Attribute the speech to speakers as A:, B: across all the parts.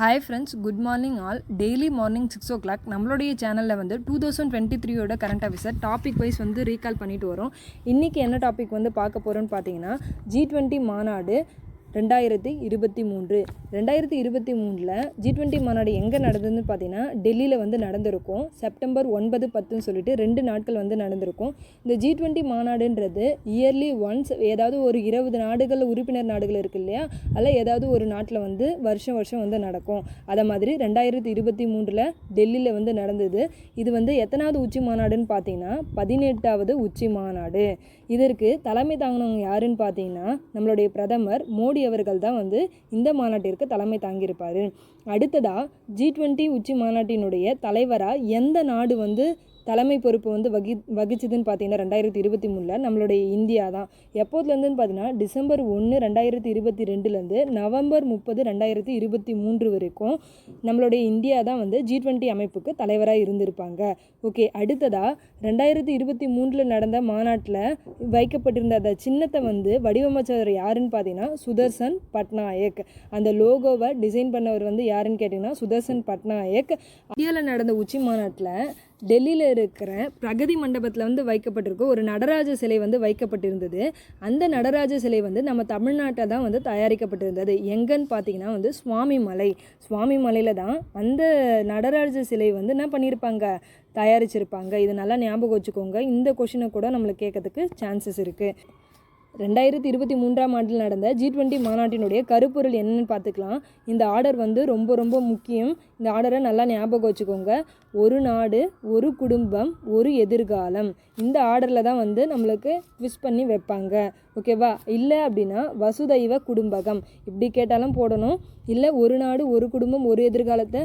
A: Hi friends good morning all daily morning six o'clock நம்மளுடைய சேனலில் வந்து டூ தௌசண்ட் டுவெண்ட்டி த்ரீயோட கரண்ட் அஃபேர்ஸை டாபிக் வைஸ் வந்து ரீகால் பண்ணிட்டு வரோம். இன்றைக்கி என்ன டாபிக் வந்து பார்க்க போகிறோன்னு பார்த்தீங்கன்னா ஜி டுவெண்ட்டி மாநாடு. ரெண்டாயிரத்தி இருபத்தி மூன்று. ரெண்டாயிரத்தி இருபத்தி மூணில் ஜி டுவெண்ட்டி மாநாடு எங்கே நடந்ததுன்னு பார்த்தீங்கன்னா டெல்லியில் வந்து நடந்திருக்கும். செப்டம்பர் ஒன்பது பத்துன்னு சொல்லிட்டு ரெண்டு நாட்கள் வந்து நடந்திருக்கும். இந்த ஜி டுவெண்ட்டி மாநாடுன்றது இயர்லி ஒன்ஸ் ஏதாவது ஒரு இருபது நாடுகள் உறுப்பினர் நாடுகள் இருக்கு இல்லையா? அதில் ஏதாவது ஒரு நாட்டில் வந்து வருஷம் வருஷம் வந்து நடக்கும். அதை மாதிரி ரெண்டாயிரத்தி இருபத்தி மூன்றில் டெல்லியில் வந்து நடந்தது. இது வந்து எத்தனாவது உச்சி மாநாடுன்னு பார்த்தீங்கன்னா பதினெட்டாவது உச்சி மாநாடு. இதற்கு தலைமை தாங்கினவங்க யாருன்னு பார்த்தீங்கன்னா நம்மளுடைய பிரதமர் மோடி அவர்கள் தான் வந்து இந்த மாநாட்டிற்கு தலைமை தாங்கியிருப்பார். அடுத்ததாக ஜி டுவெண்ட்டி உச்சி மாநாட்டினுடைய தலைவராக எந்த நாடு வந்து தலைமை பொறுப்பு வந்து வகி வகிச்சதுன்னு பார்த்தீங்கன்னா ரெண்டாயிரத்தி இருபத்தி மூணில் நம்மளுடைய இந்தியா தான். எப்போதுலேருந்துன்னு பார்த்தீங்கன்னா டிசம்பர் ஒன்று ரெண்டாயிரத்தி இருபத்தி ரெண்டுலேருந்து நவம்பர் முப்பது ரெண்டாயிரத்தி இருபத்தி மூன்று வரைக்கும் நம்மளுடைய இந்தியா தான் வந்து ஜி டுவெண்ட்டி அமைப்புக்கு தலைவராக இருந்திருப்பாங்க. ஓகே அடுத்ததாக ரெண்டாயிரத்தி இருபத்தி மூன்றில் நடந்த மாநாட்டில் வைக்கப்பட்டிருந்த அந்த சின்னத்தை வந்து வடிவமைச்சவர் யாருன்னு பார்த்தீங்கன்னா சுதர்சன் பட்நாயக். அந்த லோகோவை டிசைன் பண்ணவர் வந்து யாருன்னு கேட்டிங்கன்னா சுதர்சன் பட்நாயக். இந்தியாவில் நடந்த உச்சி மாநாட்டில் டெல்லியில் இருக்கிற பிரகதி மண்டபத்தில் வந்து வைக்கப்பட்டிருக்க ஒரு நடராஜ சிலை வந்து வைக்கப்பட்டிருந்தது. அந்த நடராஜ சிலை வந்து நம்ம தமிழ்நாட்டை தான் வந்து தயாரிக்கப்பட்டிருந்தது. எங்கன்னு பார்த்தீங்கன்னா வந்து சுவாமி மலை. சுவாமி மலையில் தான் அந்த நடராஜ சிலை வந்து என்ன பண்ணியிருப்பாங்க தயாரிச்சிருப்பாங்க. இது நல்லா ஞாபகம் வச்சுக்கோங்க. இந்த கொஷினை கூட நம்மளுக்கு கேட்கறதுக்கு சான்சஸ் இருக்குது ரெண்டாயிரத்தி இருபத்தி மூன்றாம் ஆண்டில் நடந்த ஜி டுவெண்ட்டி மாநாட்டினுடைய கருப்பொருள் என்னன்னு பார்த்துக்கலாம். இந்த ஆர்டர் வந்து ரொம்ப ரொம்ப முக்கியம். இந்த ஆர்டரை நல்லா ஞாபகம் வச்சுக்கோங்க. ஒரு நாடு ஒரு குடும்பம் ஒரு எதிர்காலம். இந்த ஆர்டரில் தான் வந்து நம்மளுக்கு ட்விஸ் பண்ணி வைப்பாங்க. ஓகேவா இல்லை அப்படின்னா வசுதைவ குடும்பகம். இப்படி கேட்டாலும் போடணும். இல்லை ஒரு நாடு ஒரு குடும்பம் ஒரு எதிர்காலத்தை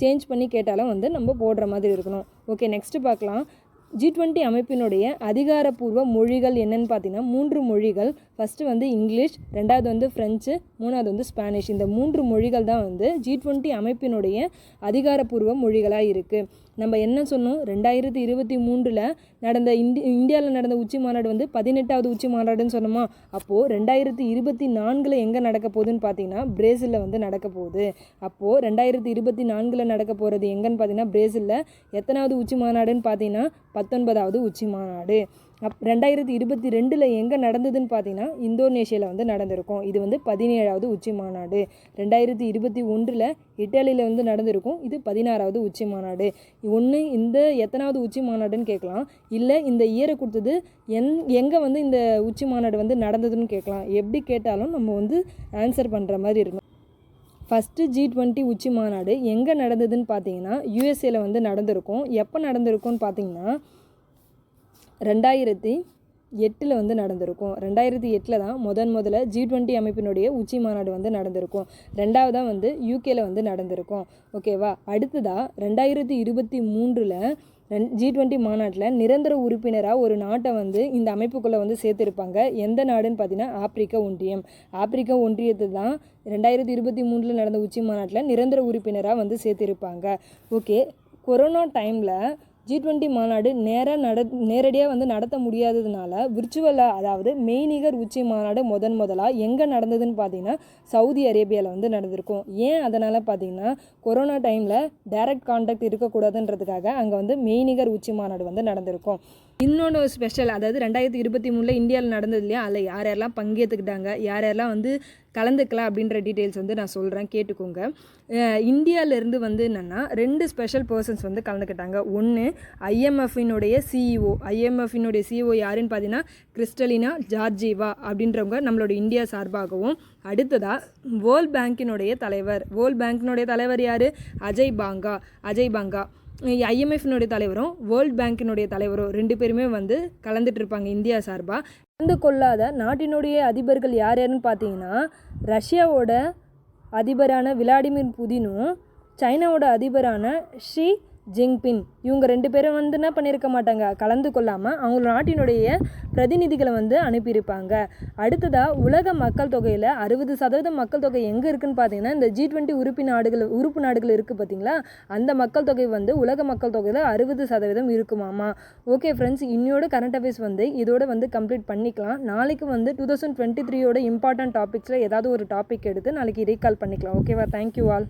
A: சேஞ்ச் பண்ணி கேட்டாலும் வந்து நம்ம போடுற மாதிரி இருக்கணும். ஓகே நெக்ஸ்ட்டு பார்க்கலாம். ஜி டுவெண்ட்டி அமைப்பினுடைய அதிகாரப்பூர்வ மொழிகள் என்னன்னு பார்த்தீங்கன்னா மூன்று மொழிகள். ஃபஸ்ட்டு வந்து இங்கிலீஷ் ரெண்டாவது வந்து ஃப்ரெஞ்சு மூணாவது வந்து ஸ்பானிஷ் இந்த மூன்று மொழிகள் தான் வந்து ஜி டுவெண்ட்டி அமைப்பினுடைய அதிகாரப்பூர்வ மொழிகளாக இருக்குது நம்ம என்ன சொன்னோம்? ரெண்டாயிரத்தி இருபத்தி மூன்றில் நடந்த இந்தி இந்தியாவில் நடந்த உச்சி மாநாடு வந்து பதினெட்டாவது உச்சி மாநாடுன்னு சொன்னோமா? அப்போது ரெண்டாயிரத்தி இருபத்தி நான்கில் எங்கே நடக்க போகுதுன்னு பார்த்தீங்கன்னா பிரேசிலில் வந்து நடக்க போகுது. அப்போது ரெண்டாயிரத்தி இருபத்தி நான்கில் நடக்க போகிறது எங்கன்னு பார்த்தீங்கன்னா பிரேசிலில். எத்தனாவது உச்சி மாநாடுன்னு பார்த்தீங்கன்னா பத்தொன்பதாவது உச்சி மாநாடு. அப் ரெண்டாயிரத்தி இருபத்தி ரெண்டில் எங்கே நடந்ததுன்னு பார்த்தீங்கன்னா இந்தோனேஷியாவில் வந்து நடந்திருக்கும். இது வந்து பதினேழாவது உச்சி மாநாடு. ரெண்டாயிரத்தி இருபத்தி ஒன்றில் இட்டாலியில் வந்து நடந்திருக்கும். இது பதினாறாவது உச்சி மாநாடு. ஒன்று இந்த எத்தனாவது உச்சி மாநாடுன்னு கேட்கலாம். இல்லை இந்த இயரை கொடுத்தது எந் எங்கே வந்து இந்த உச்சி மாநாடு வந்து நடந்ததுன்னு கேட்கலாம். எப்படி கேட்டாலும் நம்ம வந்து ஆன்சர் பண்ணுற மாதிரி இருக்கணும். ஃபஸ்ட்டு ஜி டுவெண்ட்டி உச்சி மாநாடு எங்கே நடந்ததுன்னு பார்த்தீங்கன்னா யூஎஸ்ஏல வந்து நடந்திருக்கும். எப்போ நடந்திருக்கும்னு பார்த்தீங்கன்னா ரெண்டாயிரத்தி எட்டில் வந்து நடந்திருக்கும். ரெண்டாயிரத்தி எட்டில் தான் முதன் முதல்ல ஜி டுவெண்ட்டி அமைப்பினுடைய உச்சி மாநாடு வந்து நடந்திருக்கும். ரெண்டாவதாக வந்து யூகேல வந்து நடந்திருக்கும். ஓகேவா அடுத்ததாக ரெண்டாயிரத்தி இருபத்தி மூன்றில் ஜி டுவெண்ட்டி மாநாட்டில் நிரந்தர உறுப்பினராக ஒரு நாட்டை வந்து இந்த அமைப்புக்குள்ளே வந்து சேர்த்துருப்பாங்க. எந்த நாடுன்னு பார்த்தீங்கன்னா ஆப்பிரிக்க ஒன்றியம். ஆப்பிரிக்க ஒன்றியத்தை தான் ரெண்டாயிரத்தி இருபத்தி மூணில் நடந்த உச்சி மாநாட்டில் நிரந்தர உறுப்பினராக வந்து சேர்த்துருப்பாங்க. ஓகே கொரோனா டைமில் ஜி டுவெண்ட்டி மாநாடு நேராக நட நேரடியாக வந்து நடத்த முடியாததுனால விர்ச்சுவலாக அதாவது மெய்நிகர் உச்சி மாநாடு முதன் முதலாக எங்கே நடந்ததுன்னு பார்த்தீங்கன்னா சவுதி அரேபியாவில் வந்து நடந்திருக்கும். ஏன் அதனால் பார்த்தீங்கன்னா கொரோனா டைமில் டைரக்ட் கான்டாக்ட் இருக்கக்கூடாதுன்றதுக்காக அங்கே வந்து மெய்நிகர் உச்சி மாநாடு வந்து நடந்திருக்கும். இன்னொன்று ஸ்பெஷல் அதாவது ரெண்டாயிரத்தி இருபத்தி மூணில் இந்தியாவில் நடந்தது இல்லையா? அதில் யார் யாரெல்லாம் பங்கேற்றுக்கிட்டாங்க யார் யாரெல்லாம் வந்து கலந்துக்கலாம் அப்படின்ற டீட்டெயில்ஸ் வந்து நான் சொல்கிறேன் கேட்டுக்கோங்க. இந்தியாவிலேருந்து வந்து என்னென்னா ரெண்டு ஸ்பெஷல் பர்சன்ஸ் வந்து கலந்துக்கிட்டாங்க. ஒன்று ஐஎம்எஃபினுடைய சிஇஓ ஐஎம்எஃபினுடைய சிஇஓ யாருன்னு பார்த்தீங்கன்னா கிறிஸ்டலினா ஜார்ஜிவா அப்படின்றவங்க நம்மளோட இந்தியா சார்பாகவும். அடுத்ததாக வேர்ல்ட் பேங்கினுடைய தலைவர். வேர்ல்ட் பேங்கினுடைய தலைவர் யார்? அஜய் பாங்கா. அஜய் பாங்கா. ஐஎம்எஃப்னுடைய தலைவரும் வேர்ல்ட் பேங்கினுடைய தலைவரும் ரெண்டு பேருமே வந்து கலந்துட்டு இருப்பாங்க இந்தியா சார்பாக கலந்து கொள்ளாத நாட்டினுடைய அதிபர்கள் யார் யாருன்னு பார்த்தீங்கன்னா ரஷ்யாவோட அதிபரான விளாடிமிர் புதினும் சைனாவோட அதிபரான ஷி ஜிங்பின். இவங்க ரெண்டு பேரும் வந்து என்ன பண்ணியிருக்க மாட்டாங்க? கலந்து கொள்ளாமல் அவங்க நாட்டினுடைய பிரதிநிதிகளை வந்து அனுப்பியிருப்பாங்க. அடுத்ததாக உலக மக்கள் தொகையில் அறுபது சதவீதம் மக்கள் தொகை எங்கே இருக்குன்னு பார்த்தீங்கன்னா இந்த ஜி டுவெண்ட்டி உறுப்பி நாடுகள் உறுப்பு நாடுகள் இருக்குது பார்த்தீங்களா அந்த மக்கள் தொகை வந்து உலக மக்கள் தொகையில் அறுபது சதவீதம் இருக்குமாமா? ஓகே ஃப்ரெண்ட்ஸ் இன்னையோட கரண்ட் அஃபேர்ஸ் வந்து இதோட வந்து கம்ப்ளீட் பண்ணிக்கலாம். நாளைக்கு வந்து டூ தௌசண்ட் டுவெண்ட்டி த்ரீயோட இம்பார்ட்டன்ட் டாபிக்ஸில் ஏதாவது ஒரு டாபிக் எடுத்து நாளைக்கு ரீகால் பண்ணிக்கலாம். ஓகேவா தேங்க்யூ ஆல்